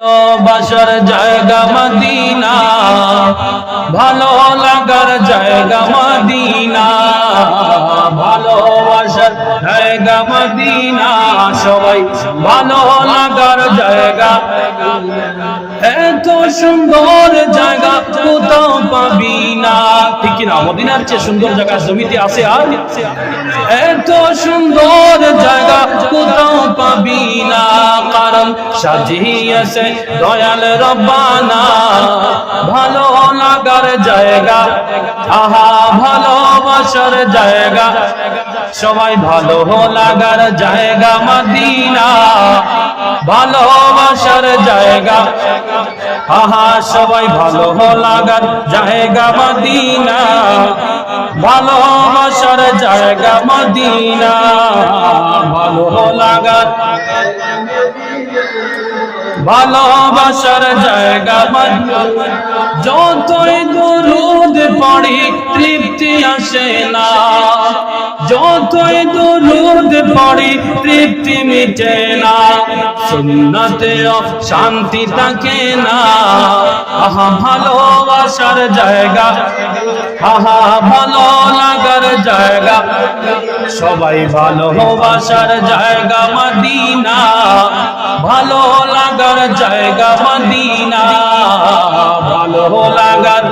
ভালোবাসার জায়গা মদিনা, ভালো লাগার জায়গা মদিনা, ভালোবাসার জায়গা মদিনা, সবাই ভালো লাগার জায়গা। এত সুন্দর জায়গা কোথাও পাবি না। ঠিক কিনা? মদিনার চেয়ে সুন্দর জায়গা জমিতে আছে আর? এত সুন্দর জায়গা কোথাও না কারণ সাজিয়েছে দয়াল রব্বানা। ভালো লাগার জায়গা, আহা ভালোবাসার জায়গা। সবাই ভালো লাগার জায়গা, মদিনা। ভালোবাসার জায়গা, আহা, সবাই ভালো লাগার জায়গা, মদিনা। ভালোবাসার জায়গা, মদিনা। ভালো লাগার ভালোবাসার জায়গা যতই দরুদ পড়ি, তৃপ্তি আসে না। যতই দরুদ পড়ি, তৃপ্তি মিটে না। সুন্নতে শান্তি থাকে না। আহা, ভালোবাসার জায়গা। আহা, ভালো জায়গা। সবাই ভালোবাসার জায়গা মদিনা। ভালো লাগার জায়গা মদিনা। ভালো লাগার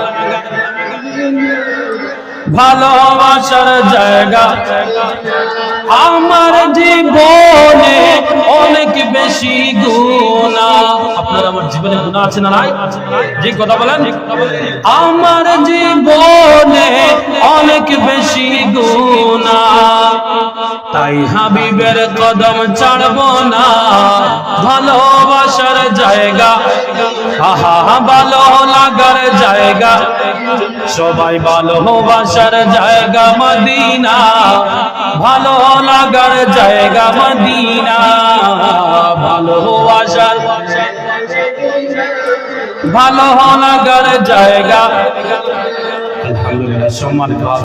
ভালোবাসার জায়গা। আমার জীবনে অনেক বেশি গুণা। আপনার আমার জীবনে গুণা আছে না নাই? যে কথা বলেন? আমার জীবনে তাই হাবিবের কদম ছাড়ব না। ভালোবাসার জায়গা। আহা ভালো লাগার জায়গা। সবাই ভালোবাসার জায়গা, মদিনা। ভালো লাগার জায়গা, মদিনা। ভালোবাসার ভালো লাগার জায়গা। আলহামদুলিল্লাহ, সম্মানিত